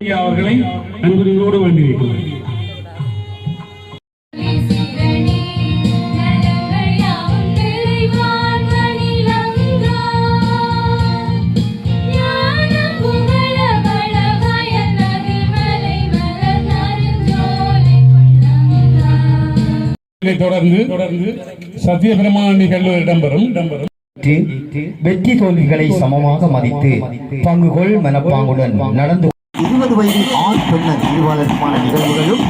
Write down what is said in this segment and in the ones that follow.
ஐயா அவர்களை அன்புரிமையோடு வந்திருக்கிறார் தொடர்ந்து தொடர்ந்து சத்தியபிரமாண நிகழ்வு இடம்பெறும். இடம்பெறும் வெற்றி தோல்விகளை சமமாக மதித்து பங்குகொள் மனப்பாங்குடன் நடந்து இருபது வயது ஆண் பெண்ணர் இருபாலருக்குமான நிகழ்வுகளும்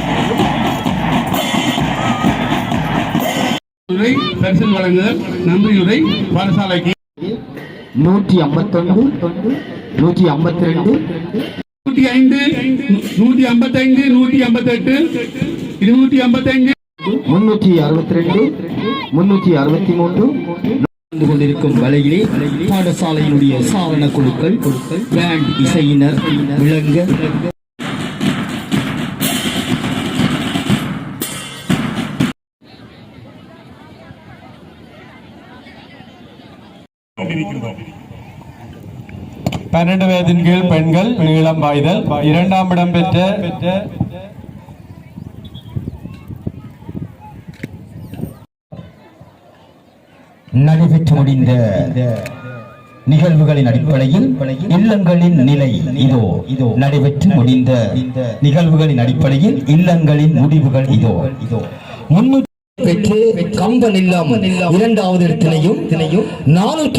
பரிசல் வழங்குதல் நன்றியுரை பாடசாலைக்கு. நூற்றி ஐம்பத்தொன்று நூற்றி ஐம்பத்தி ரெண்டு நூற்றி ஐந்து நூற்றி ஐம்பத்தைந்து நூற்றி ஐம்பத்தெட்டு இருநூற்றி ஐம்பத்தைந்து. முன்னூற்றி அறுபத்தி ரெண்டு முன்னூற்றி அறுபத்தி மூன்று. நடந்து கொண்டிருக்கும் வேளையிலே பாடசாலையினுடைய சாரண குழுக்கள் பேண்ட் இசையினர் விளங்க பன்னெண்டு வயதின் கீழ் பெண்கள் நீளம் பாய்தல் இரண்டாம் இடம் பெற்ற நடைபெற்று முடிந்த நிகழ்வுகளின் அடிப்படையில் இல்லங்களின் நிலை இதோ. இதோ நடைபெற்று முடிந்த நிகழ்வுகளின் அடிப்படையில் இல்லங்களின் முடிவுகள் இதோ. இதோ முன்னூற்றி பெற்று கம்பன் இல்லம் இரண்டாவது இடத்திலையும் நானூற்றி